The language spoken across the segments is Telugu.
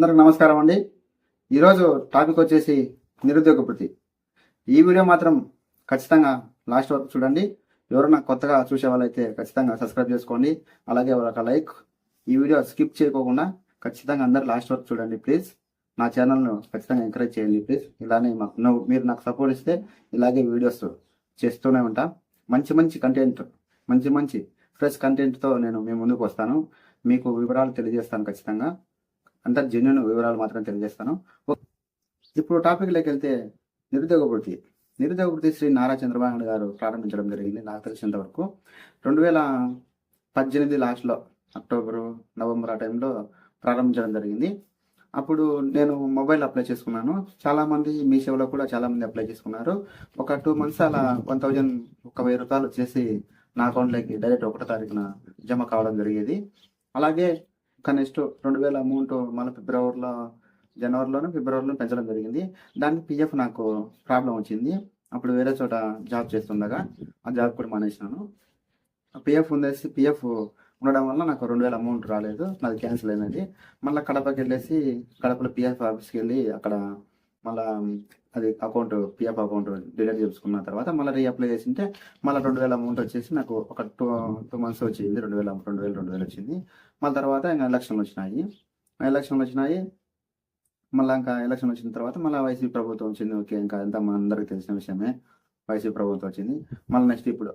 అందరికి నమస్కారం అండి. ఈరోజు టాపిక్ వచ్చేసి నిరుద్యోగ వృత్తి. ఈ వీడియో మాత్రం ఖచ్చితంగా లాస్ట్ వరకు చూడండి. ఎవరైనా కొత్తగా చూసే వాళ్ళైతే ఖచ్చితంగా సబ్స్క్రైబ్ చేసుకోండి. అలాగే ఒక లైక్. ఈ వీడియో స్కిప్ చేయకోకుండా ఖచ్చితంగా అందరు లాస్ట్ వరకు చూడండి ప్లీజ్. నా ఛానల్ను ఖచ్చితంగా ఎంకరేజ్ చేయండి ప్లీజ్. ఇలానే మాకు మీరు నాకు సపోర్ట్ ఇస్తే ఇలాగే వీడియోస్ చేస్తూనే ఉంటా. మంచి మంచి కంటెంట్ మంచి మంచి ఫ్రెష్ కంటెంట్తో నేను మీ ముందుకు వస్తాను. మీకు వివరాలు తెలియజేస్తాను ఖచ్చితంగా. అంతా జెన్యున్ వివరాలు మాత్రం తెలియజేస్తాను. ఇప్పుడు టాపిక్లోకి వెళ్తే నిరుద్యోగ వృత్తి. నిరుద్యోగ వృత్తి శ్రీ నారా చంద్రబాబు నాయుడు గారు ప్రారంభించడం జరిగింది నాకు తెలిసినంత వరకు. రెండు వేల పద్దెనిమిది లాస్ట్లో అక్టోబరు నవంబర్ ఆ టైంలో ప్రారంభించడం జరిగింది. అప్పుడు నేను మొబైల్ అప్లై చేసుకున్నాను. చాలామంది మీ సేవలో కూడా చాలామంది అప్లై చేసుకున్నారు. ఒక టూ మంత్స్ అలా వన్ థౌజండ్ ఒక వెయ్యి రూపాయలు వచ్చేసి నా అకౌంట్లోకి డైరెక్ట్ ఒకటో తారీఖున జమ కావడం జరిగేది. అలాగే ఇంకా నెక్స్ట్ రెండు వేల అమౌంట్ మళ్ళీ ఫిబ్రవరిలో జనవరిలోనే ఫిబ్రవరిలో పెంచడం జరిగింది. దానికి పిఎఫ్ నాకు ప్రాబ్లం వచ్చింది. అప్పుడు వేరే చోట జాబ్ చేస్తుండగా ఆ జాబ్ కూడా మానేసినాను. పిఎఫ్ ఉందేసి పిఎఫ్ ఉండడం వల్ల నాకు రెండు వేల అమౌంట్ రాలేదు. నాది క్యాన్సిల్ అయినది. మళ్ళీ కడపకి వెళ్ళేసి కడపలో పిఎఫ్ ఆఫీస్కి వెళ్ళి అక్కడ మళ్ళా అది అకౌంట్ పిఎఫ్ అకౌంట్ డిలీట్ చేసుకున్న తర్వాత మళ్ళీ రీఅప్లై చేసింటే మళ్ళీ రెండు వేల అమౌంట్ వచ్చేసి నాకు ఒక టూ టూ మంత్స్ వచ్చింది. రెండు వేల రెండు వేలు రెండు వేలు వచ్చింది. మళ్ళీ తర్వాత ఇంకా ఎలక్షన్లు వచ్చినాయి. ఎలక్షన్లు వచ్చినాయి. మళ్ళీ ఇంకా ఎలక్షన్ వచ్చిన తర్వాత మళ్ళీ వైసీపీ ప్రభుత్వం వచ్చింది. ఓకే ఇంకా అంతా మనందరికీ అందరికి తెలిసిన విషయమే. వైసీపీ ప్రభుత్వం వచ్చింది. మళ్ళీ నెక్స్ట్ ఇప్పుడు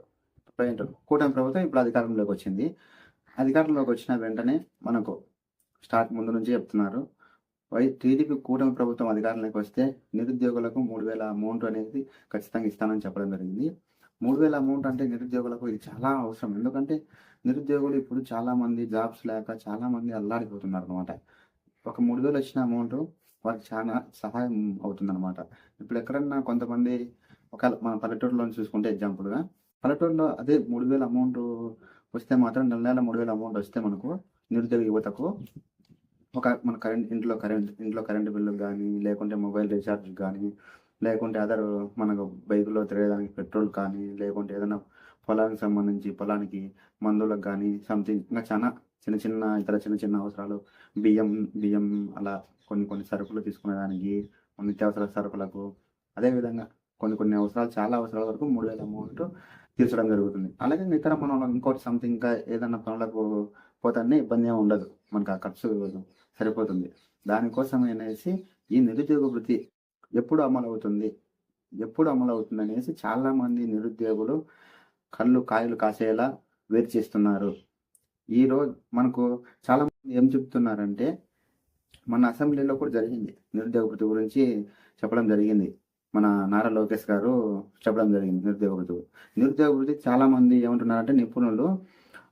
ప్రజెంట్ కూటమి ప్రభుత్వం ఇప్పుడు అధికారంలోకి వచ్చింది. అధికారంలోకి వచ్చిన వెంటనే మనకు స్టార్ట్ ముందు నుంచి చెప్తున్నారు. వై టీడీపీ కూటమి ప్రభుత్వం అధికారంలోకి వస్తే నిరుద్యోగులకు మూడు వేల అమౌంట్ అనేది ఖచ్చితంగా ఇస్తానని చెప్పడం జరిగింది. మూడు వేల అమౌంట్ అంటే నిరుద్యోగులకు ఇది చాలా అవసరం. ఎందుకంటే నిరుద్యోగులు ఇప్పుడు చాలా మంది జాబ్స్ లేక చాలా మంది అల్లాడిపోతున్నారు అనమాట ఒక మూడు వేలు వచ్చిన అమౌంట్ వాళ్ళకి చాలా సహాయం అవుతుందన్నమాట. ఇప్పుడు ఎక్కడన్నా కొంతమంది ఒక మన పల్లెటూరులో చూసుకుంటే ఎగ్జాంపుల్గా పల్లెటూరులో అదే మూడు వేల అమౌంట్ వస్తే మాత్రం నెల నెల మూడు వేల అమౌంట్ వస్తే మనకు నిరుద్యోగ యువతకు ఒక మన కరెంట్ ఇంట్లో కరెంట్ ఇంట్లో కరెంట్ బిల్లు కానీ లేకుంటే మొబైల్ రీఛార్జ్ కానీ లేకుంటే అదర్ మనకు బైకులో తిరగడానికి పెట్రోల్ కానీ లేకుంటే ఏదైనా పొలానికి సంబంధించి పొలానికి మందులకు కానీ సంథింగ్ ఇంకా చాలా చిన్న చిన్న ఇతర చిన్న చిన్న అవసరాలు బియ్యం బియ్యం అలా కొన్ని కొన్ని సరుకులు తీసుకునేదానికి నిత్యావసర సరుకులకు అదేవిధంగా కొన్ని కొన్ని అవసరాలు చాలా అవసరాల వరకు మూడు వేల అమౌంట్ తీర్చడం జరుగుతుంది. అలాగే ఇతర మనం ఇంకోటి సంథింగ్ ఇంకా ఏదైనా పనులకు పోతానే ఇబ్బంది ఏమి ఉండదు. మనకు ఆ ఖర్చు సరిపోతుంది. దానికోసం అనేసి ఈ నిరుద్యోగ వృత్తి ఎప్పుడు అమలు అవుతుంది ఎప్పుడు అమలు అవుతుంది అనేసి చాలామంది నిరుద్యోగులు కళ్ళు కాయలు కాసేలా వేరు ఈరోజు ఈ రోజు మనకు చాలామంది ఏం చెప్తున్నారంటే మన అసెంబ్లీలో కూడా జరిగింది నిరుద్యోగ వృత్తి గురించి చెప్పడం జరిగింది. మన నారా లోకేష్ గారు చెప్పడం జరిగింది నిరుద్యోగ వృత్తి నిరుద్యోగ వృత్తి చాలామంది ఏమంటున్నారంటే నిపుణులు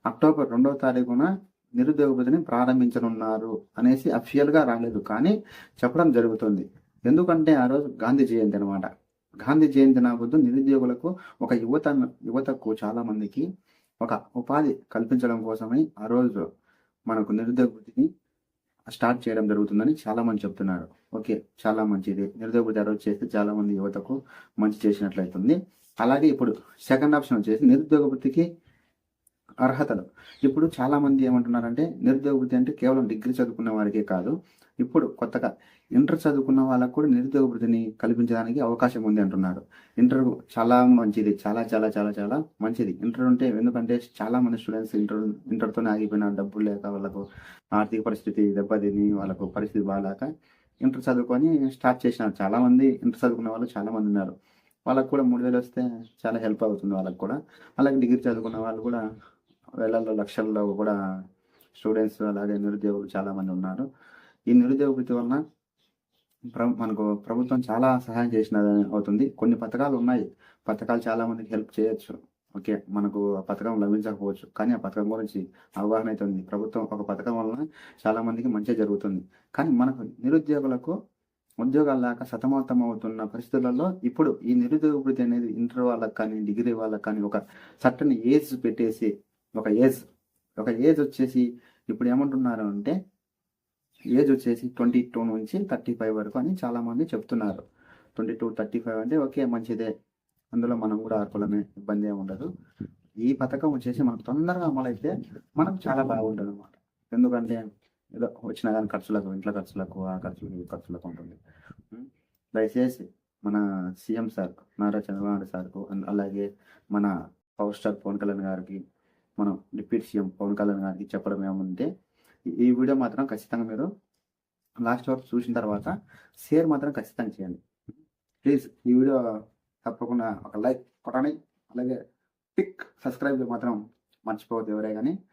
అక్టోబర్ రెండవ తారీఖున నిరుద్యోగ ప్రారంభించనున్నారు అనేసి అఫిషియల్గా రాలేదు. కానీ చెప్పడం జరుగుతుంది. ఎందుకంటే ఆ రోజు గాంధీ జయంతి అనమాట గాంధీ జయంతి నాబుద్దు నిరుద్యోగులకు ఒక యువత యువతకు చాలా మందికి ఒక ఉపాధి కల్పించడం కోసమని ఆ రోజు మనకు నిరుద్యోగ వృత్తిని స్టార్ట్ చేయడం జరుగుతుందని చాలా మంది చెప్తున్నారు. ఓకే చాలా మంచిది. నిరుద్యోగ వృత్తి ఆ రోజు చేస్తే చాలా మంది యువతకు మంచి చేసినట్లయితుంది. అలాగే ఇప్పుడు సెకండ్ ఆప్షన్ వచ్చేసి నిరుద్యోగ వృత్తికి అర్హతలు. ఇప్పుడు చాలామంది ఏమంటున్నారంటే నిరుద్యోగ వృత్తి అంటే కేవలం డిగ్రీ చదువుకున్న వారికే కాదు. ఇప్పుడు కొత్తగా ఇంటర్ చదువుకున్న వాళ్ళకు కూడా నిరుద్యోగ వృత్తిని కల్పించడానికి అవకాశం ఉంది అంటున్నారు. ఇంటర్ చాలా మంచిది చాలా చాలా చాలా చాలా మంచిది. ఇంటర్ ఉంటే ఎందుకంటే చాలా మంది స్టూడెంట్స్ ఇంటర్ ఇంటర్తోనే ఆగిపోయిన డబ్బులు లేక వాళ్ళకు ఆర్థిక పరిస్థితి దెబ్బతిని వాళ్ళకు పరిస్థితి బాగాలేక ఇంటర్ చదువుకొని స్టార్ట్ చేసినారు. చాలా మంది ఇంటర్ చదువుకున్న వాళ్ళు చాలా మంది ఉన్నారు. వాళ్ళకు కూడా మూడు వేలు వస్తే చాలా హెల్ప్ అవుతుంది వాళ్ళకు కూడా. అలాగే డిగ్రీ చదువుకున్న వాళ్ళు కూడా వేలల్లో లక్షల్లో కూడా స్టూడెంట్స్ అలాగే నిరుద్యోగులు చాలామంది ఉన్నారు. ఈ నిరుద్యోగ వృత్తి వలన మనకు ప్రభుత్వం చాలా సహాయం చేసిన అవుతుంది. కొన్ని పథకాలు ఉన్నాయి. పథకాలు చాలా మందికి హెల్ప్ చేయొచ్చు. ఓకే మనకు ఆ పథకం లభించకపోవచ్చు. కానీ ఆ పథకం గురించి అవగాహన అయితే ఉంది. ప్రభుత్వం ఒక పథకం వలన చాలా మందికి మంచి జరుగుతుంది. కానీ మనకు నిరుద్యోగులకు ఉద్యోగాలు లేక సతమతం అవుతున్న పరిస్థితులలో ఇప్పుడు ఈ నిరుద్యోగ వృత్తి అనేది ఇంటర్ వాళ్ళకి కానీ డిగ్రీ వాళ్ళకి కానీ ఒక సట్టని ఏజ్ పెట్టేసి ఒక ఏజ్ ఒక ఏజ్ వచ్చేసి ఇప్పుడు ఏమంటున్నారు అంటే ఏజ్ వచ్చేసి ట్వంటీ టూ నుంచి థర్టీ ఫైవ్ వరకు అని చాలామంది చెప్తున్నారు. ట్వంటీ టూ థర్టీ ఫైవ్ అంటే ఓకే మంచిదే. అందులో మనం కూడా అర్హులమే ఇబ్బంది ఏమి ఉండదు. ఈ పథకం వచ్చేసి మనకు తొందరగా అమలైతే మనకు చాలా బాగుంటుంది అనమాట ఎందుకంటే ఏదో వచ్చిన కానీ ఖర్చులకు ఇంట్లో ఖర్చులకు ఆ ఖర్చులకు ఈ ఖర్చులకు ఉంటుంది. దయచేసి మన సీఎం సార్ నారా చంద్రబాబు నాయుడు సార్కు అలాగే మన పవర్ స్టార్ పవన్ కళ్యాణ్ గారికి మనం డిప్యూటీ సీఎం పవన్ కళ్యాణ్ గారికి చెప్పడం ఏమంటే ఈ- వీడియో మాత్రం ఖచ్చితంగా మీరు లాస్ట్ వరకు చూసిన తర్వాత షేర్ మాత్రం ఖచ్చితంగా చేయండి. ప్లీజ్ ఈ వీడియో తప్పకుండా ఒక లైక్ కొట్టండి. అలాగే పిక్ సబ్స్క్రైబ్ మాత్రం మర్చిపోవద్దు ఎవరే కానీ.